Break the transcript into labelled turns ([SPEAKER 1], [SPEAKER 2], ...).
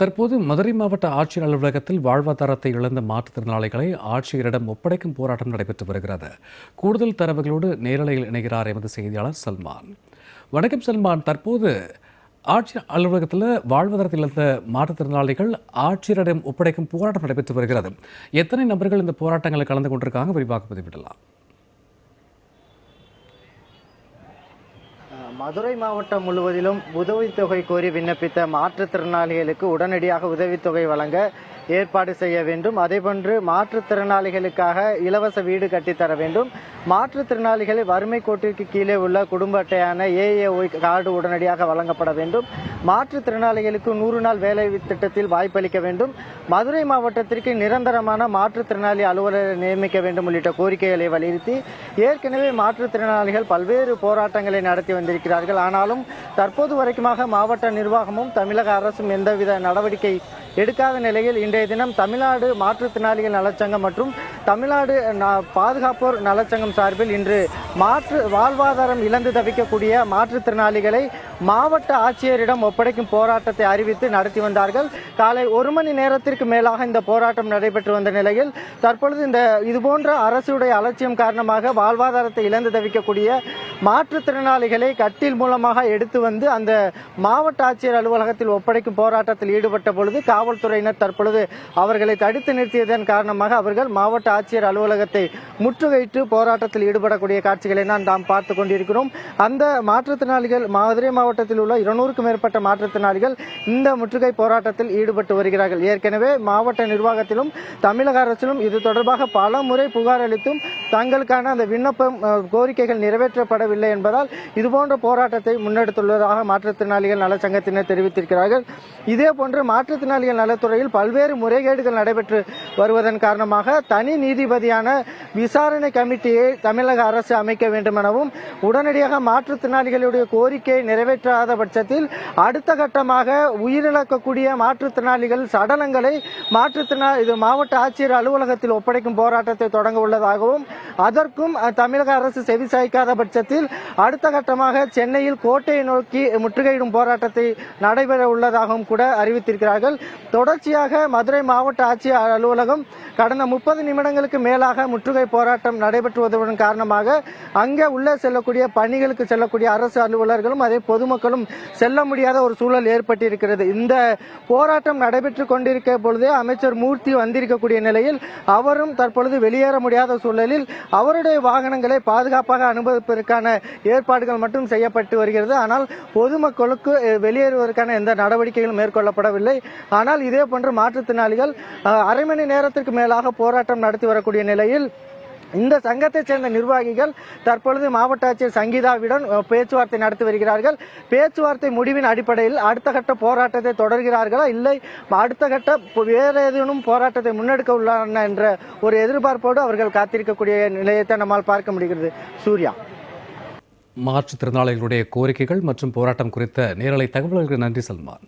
[SPEAKER 1] தற்போது மதுரை மாவட்ட ஆட்சியர் அலுவலகத்தில் வாழ்வாதாரத்தை இழந்த மாற்றுத்திறனாளிகளை ஆட்சியரிடம் ஒப்படைக்கும் போராட்டம் நடைபெற்று வருகிறது. கூடுதல் தரவுகளோடு நேரலையில் இணைகிறார் எமது செய்தியாளர் சல்மான். வணக்கம் சல்மான். தற்போது ஆட்சியர் அலுவலகத்தில் வாழ்வாதாரத்தில் இழந்த மாற்றுத்திறனாளிகள் ஆட்சியரிடம் ஒப்படைக்கும் போராட்டம் நடைபெற்று வருகிறது. எத்தனை நபர்கள் இந்த போராட்டங்களில் கலந்து கொண்டிருக்காங்க? விரிவாக பதிவிடலாம்.
[SPEAKER 2] மதுரை மாவட்டம் முழுவதிலும் உதவித்தொகை கோரி விண்ணப்பித்த மாற்றுத்திறனாளிகளுக்கு உடனடியாக உதவித்தொகை வழங்க ஏற்பாடு செய்ய வேண்டும். அதேபோன்று மாற்றுத்திறனாளிகளுக்காக இலவச வீடு கட்டித்தர வேண்டும். மாற்றுத்திறனாளிகளை வறுமை கோட்டிற்கு கீழே உள்ள குடும்ப அட்டையான ஏஏஒய் கார்டு உடனடியாக வழங்கப்பட வேண்டும். மாற்றுத்திறனாளிகளுக்கு நூறு நாள் வேலை திட்டத்தில் வாய்ப்பளிக்க வேண்டும். மதுரை மாவட்டத்திற்கு நிரந்தரமான மாற்றுத்திறனாளி அலுவலரை நியமிக்க வேண்டும் உள்ளிட்ட கோரிக்கைகளை வலியுறுத்தி ஏற்கனவே மாற்றுத்திறனாளிகள் பல்வேறு போராட்டங்களை நடத்தி வந்திருக்கிறார்கள். ஆனாலும் தற்போது வரைக்குமாக மாவட்ட நிர்வாகமும் தமிழக அரசும் எந்தவித நடவடிக்கை எடுக்காத நிலையில் இன்றைய தினம் தமிழ்நாடு மாற்றுத்திறனாளிகள் நலச்சங்கம் மற்றும் தமிழ்நாடு ந- பாதுகாப்போர் நலச்சங்கம் சார்பில் இன்று மாற்று வாழ்வாதாரம் இழந்து தவிக்கக்கூடிய மாற்றுத்திறனாளிகளை மாவட்ட ஆட்சியரிடம் ஒப்படைக்கும் போராட்டத்தை அறிவித்து நடத்தி வந்தார்கள். காலை ஒரு மணி நேரத்திற்கு மேலாக இந்த போராட்டம் நடைபெற்று வந்த நிலையில் தற்பொழுது இந்த இதுபோன்ற அரசுடைய அலட்சியம் காரணமாக வாழ்வாதாரத்தை இழந்து தவிக்கக்கூடிய மாற்றுத்திறனாளிகளை கட்டில் மூலமாக எடுத்து வந்து அந்த மாவட்ட ஆட்சியர் அலுவலகத்தில் ஒப்படைக்கும் போராட்டத்தில் ஈடுபட்ட பொழுது காவல்துறையினர் தற்பொழுது அவர்களை தடுத்து நிறுத்தியதன் காரணமாக அவர்கள் மாவட்ட ஆட்சியர் அலுவலகத்தை முற்றுகையிட்டு போராட்டத்தில் ஈடுபடக்கூடிய காட்சிகளை தான் நாம் பார்த்து கொண்டிருக்கிறோம். அந்த மாற்றுத்திறனாளிகள் மதுரை மாவட்டத்தில் உள்ள இருநூறுக்கும் மேற்பட்ட மாற்றுத்திறனாளிகள் இந்த முற்றுகை போராட்டத்தில் ஈடுபட்டு வருகிறார்கள். ஏற்கனவே மாவட்ட நிர்வாகத்திலும் தமிழக அரசிலும் இது தொடர்பாக பல முறை புகார் அளித்தும் தங்களுக்கான அந்த விண்ணப்பம் கோரிக்கைகள் நிறைவேற்றப்படவில்லை என்பதால் இதுபோன்ற போராட்டத்தை முன்னெடுத்துள்ளதாக மாற்றுத்திறனாளிகள் நலச்சங்கத்தினர் தெரிவித்திருக்கிறார்கள். இதே போன்று மாற்றுத்திறனாளிகள் நலத்துறையில் பல்வேறு முறைகேடுகள் நடைபெற்று வருவதன் காரணமாக தனி நீதிபதியான விசாரணை கமிட்டியை தமிழக அரசு அமைக்க வேண்டும் எனவும் உடனடியாக மாற்றுத்திறனாளிகளுடைய கோரிக்கை நிறைவேற்றாத பட்சத்தில் அடுத்த கட்டமாக உயிரிழக்கக்கூடிய மாற்றுத்திறனாளிகள் சடலங்களை மாற்றுத்திறனாளி இது மாவட்ட ஆட்சியர் அலுவலகத்தில் ஒப்படைக்கும் போராட்டத்தை தொடங்க உள்ளதாகவும் அதற்கும் தமிழக அரசு செவிசாய்க்காத பட்சத்தில் அடுத்த கட்டமாக சென்னையில் கோட்டையை நோக்கி முற்றுகையிடும் போராட்டத்தை நடைபெற உள்ளதாகவும் கூட அறிவித்திருக்கிறார்கள். தொடர்ச்சியாக மதுரை மாவட்ட ஆட்சியர் அலுவலகம் கடந்த முப்பது நிமிடங்களுக்கு மேலாக முற்றுகை போராட்டம் நடைபெற்று வருவதன் காரணமாக அங்கே உள்ளே செல்லக்கூடிய பணிகளுக்கு செல்லக்கூடிய அரசு அலுவலர்களும் அதே பொதுமக்களும் செல்ல முடியாத ஒரு சூழல் ஏற்பட்டிருக்கிறது. இந்த போராட்டம் நடைபெற்று கொண்டிருக்க பொழுதே அமைச்சர் மூர்த்தி வந்திருக்கக்கூடிய நிலையில் அவரும் தற்பொழுது வெளியேற முடியாத சூழலில் அவருடைய வாகனங்களை பாதுகாப்பாக அனுபவிப்பதற்கான ஏற்பாடுகள் மட்டும் செய்யப்பட்டு வருகிறது. ஆனால் பொதுமக்களுக்கு வெளியேறுவதற்கான எந்த நடவடிக்கைகளும் மேற்கொள்ளப்படவில்லை. ஆனால் இதே போன்று மாற்றுத்திறனாளிகள் அரை மணி நேரத்திற்கு மேலாக போராட்டம் நடத்தி வரக்கூடிய நிலையில் இந்த சங்கத்தைச் சேர்ந்த நிர்வாகிகள் தற்பொழுது மாவட்ட ஆட்சியர் சங்கீதாவிடம் பேச்சுவார்த்தை நடத்தி வருகிறார்கள். பேச்சுவார்த்தை முடிவின் அடிப்படையில் அடுத்த கட்ட போராட்டத்தை தொடர்கிறார்களா? இல்லை அடுத்த கட்ட வேற ஏதேனும் போராட்டத்தை முன்னெடுக்க உள்ளன என்ற ஒரு எதிர்பார்ப்போடு அவர்கள் காத்திருக்கக்கூடிய நிலையத்தை நம்மால் பார்க்க முடிகிறது. சூர்யா.
[SPEAKER 1] மாற்றுத்திறனாளிகளுடைய கோரிக்கைகள் மற்றும் போராட்டம் குறித்த நேரலை தகவல்களுக்கு நன்றி சல்மான்.